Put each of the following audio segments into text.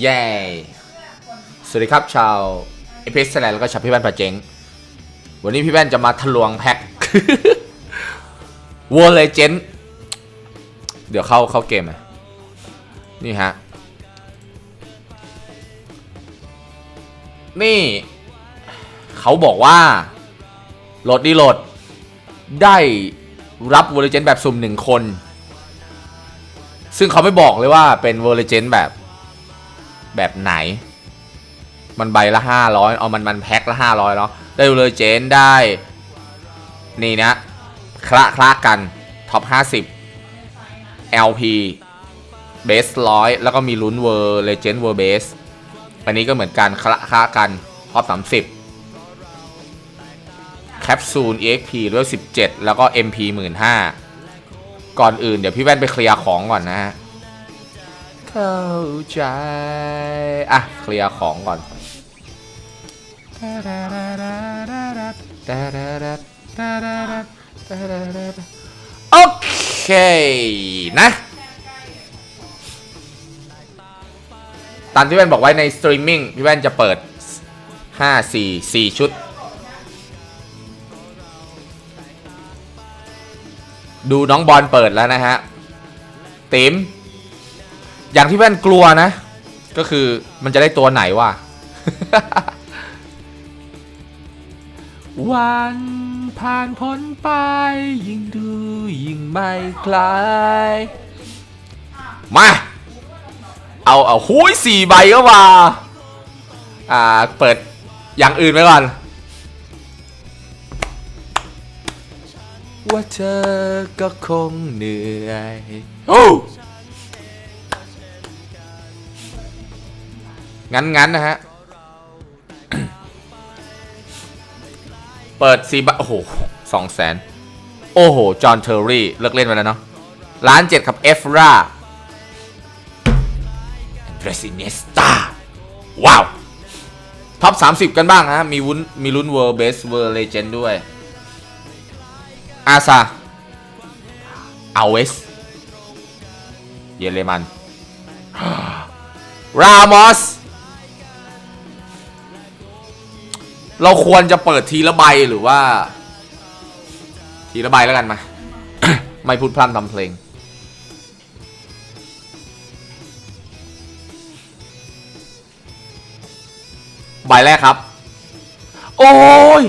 เย้ สวัสดีครับชาวเอพิสแลนแล้วก็ชาวพี่แว่นปะเจงวันนี้พี่แว่นจะมาทะลวงแพ็ควอลเลเจนเดี๋ยวเข้าเข้าเกมอะนี่ฮะ นี่ เขาบอกว่าโหลดดีโหลด ได้รับวอลเลเจนแบบสุ่มหนึ่งคน ซึ่งเขาไม่บอกเลยว่าเป็นวอลเลเจนแบบ แบบไหน มันใบละห้าร้อยเอามันมันแพ็คละห้าร้อยเนาะได้วอลเลเจนได้ นี่นะคละคละกันท็อป 50 LP เบสร้อยแล้วก็มีลุ้นเวอร์เลเจนด์เวอร์เบสอันนี้ก็เหมือนกันคละคละกันท็อป 30 แคปซูล EXP ด้วย17 แล้วก็ MP 15,000ก่อนอื่นเดี๋ยวพี่แว่นไปเคลียร์ของก่อนนะฮะ เข้าใจ อะ เคลียร์ของก่อนโอเคนะ ตามที่แว่นบอกไว้ในสตรีมมิ่งพี่แว่นจะเปิด 5 4 4 ชุด ดูน้องบอลเปิดแล้วนะฮะ ติ๋ม อย่างที่แว่นกลัวนะ ก็คือมันจะได้ตัวไหนวะ วันผ่านพ้นไป ยิ่งดูยิ่งไม่คลาย มา เอาเอาหุยสี่ใบก็มาอ่า เปิดอย่างอื่นไปก่อนว่าเธอก็คงเหนื่อยโอ้ งั้นงั้นนะฮะ เปิดซีบะโอ้โหสองแสนโอ้โห จอห์นเทอร์รี่ เลิกเล่นไปแล้วเนาะล้านเจ็ดครับเอฟราเดรซินเนสตาว้าวท็อป 30 กันบ้างฮะมีวุ้นมีลุ้นเวอร์เบสเวอร์เลเจนด์ด้วย อาซาอาเวส เยเลมันรามอส เราควรจะเปิดทีละใบหรือว่า ทีละใบแล้วกันมา ไม่พูดพร่ำทำเพลง ใบแรกครับ โอ้ย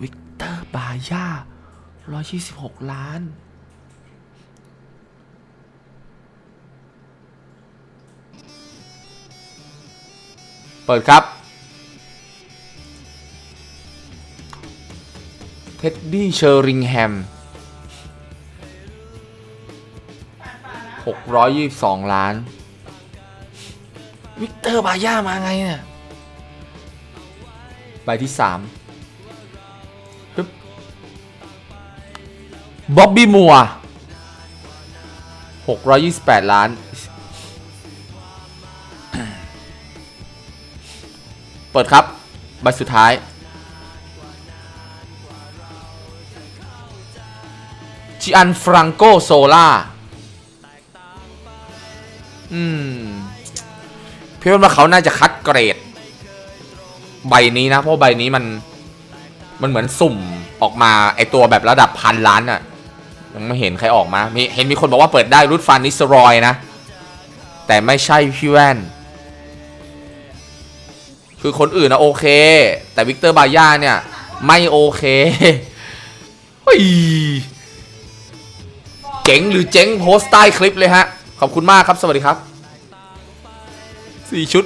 วิกเตอร์บาย่า126 ล้าน เปิดครับ เท็ดดี้เชอริงแฮม 622 ล้าน วิกเตอร์บาย่ามาไงเนี่ย ใบที่3ปึ๊บบ๊อบบี้มัว628 ล้าน เปิดครับใบสุดท้าย จิอันฟรังโกโซล่า อืมพี่ว่าเขาน่าจะคัดเกรด ใบนี้นะ เพราะใบนี้มัน มันเหมือนสุ่มออกมาไอตัวแบบระดับพันล้านอะ่ะยังไม่เห็นใครออกมามีเห็นมีคนบอกว่าเปิดได้รุดฟานนิสรอยนะ แต่ไม่ใช่พี่แว่น คือคนอื่นนะโอเค แต่วิกเตอร์บาย่าเนี่ย ไม่โอเคเฮ้ยเจ๋งหรือเจ๋งโพสต์ใต้คลิปเลยฮะ ขอบคุณมากครับ สวัสดีครับสี่ชุด